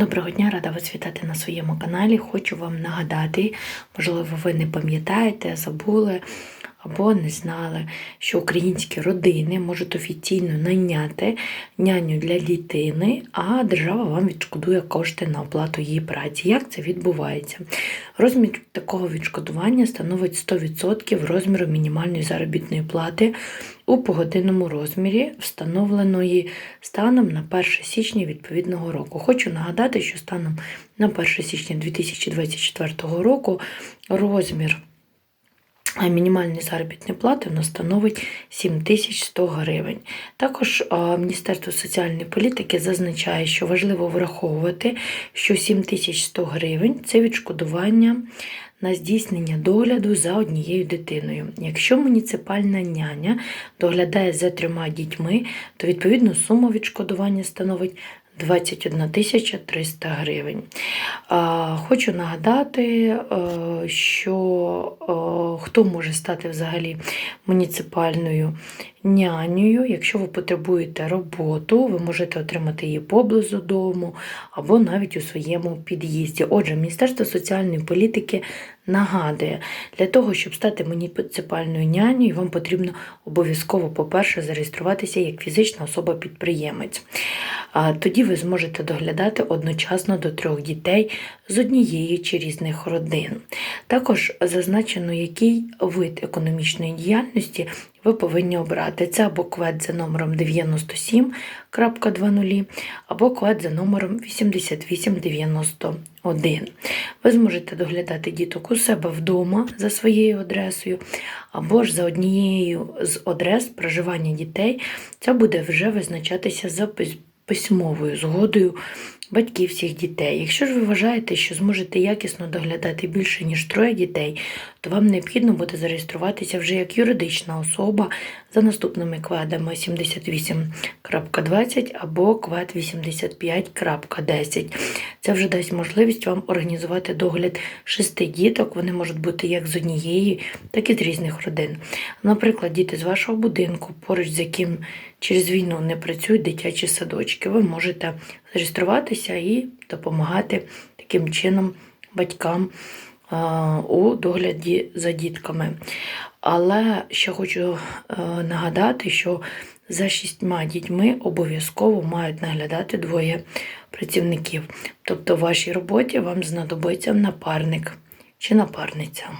Доброго дня, рада вас вітати на своєму каналі. Хочу вам нагадати, можливо, ви не пам'ятаєте, забули або не знали, що українські родини можуть офіційно найняти няню для дитини, а держава вам відшкодує кошти на оплату її праці. Як це відбувається? Розмір такого відшкодування становить 100% розміру мінімальної заробітної плати у погодинному розмірі, встановленої станом на 1 січня відповідного року. Хочу нагадати, що станом на 1 січня 2024 року розмір а мінімальної заробітної плати вона становить 7100 гривень. Також Міністерство соціальної політики зазначає, що важливо враховувати, що 7100 гривень це відшкодування на здійснення догляду за однією дитиною. Якщо муніципальна няня доглядає за трьома дітьми, то відповідно сума відшкодування становить 21 300 гривень. Хочу нагадати, е, що е, хто може стати взагалі муніципальною нянею. Якщо ви потребуєте роботу, ви можете отримати її поблизу дому або навіть у своєму під'їзді. Отже, Міністерство соціальної політики нагадує, для того, щоб стати муніципальною нянею, вам потрібно обов'язково, по-перше, зареєструватися як фізична особа-підприємець. Тоді ви зможете доглядати одночасно до трьох дітей з однієї чи різних родин. Також зазначено, який вид економічної діяльності ви повинні обрати. Це або квет за номером 97.20, або квет за номером 8891. Ви зможете доглядати діток у себе вдома за своєю адресою, або ж за однією з адрес проживання дітей. Це буде вже визначатися за письмовою згодою батьків всіх дітей. Якщо ж ви вважаєте, що зможете якісно доглядати більше, ніж троє дітей, то вам необхідно буде зареєструватися вже як юридична особа за наступними кведами 78.20 або квед 85.10. Це вже дасть можливість вам організувати догляд шести діток. Вони можуть бути як з однієї, так і з різних родин. Наприклад, діти з вашого будинку, поруч з яким через війну не працюють дитячі садочки. Ви можете зареєструватися і допомагати таким чином батькам у догляді за дітками. Але ще хочу е, нагадати, що за шістьма дітьми обов'язково мають наглядати двоє працівників. Тобто в вашій роботі вам знадобиться напарник чи напарниця.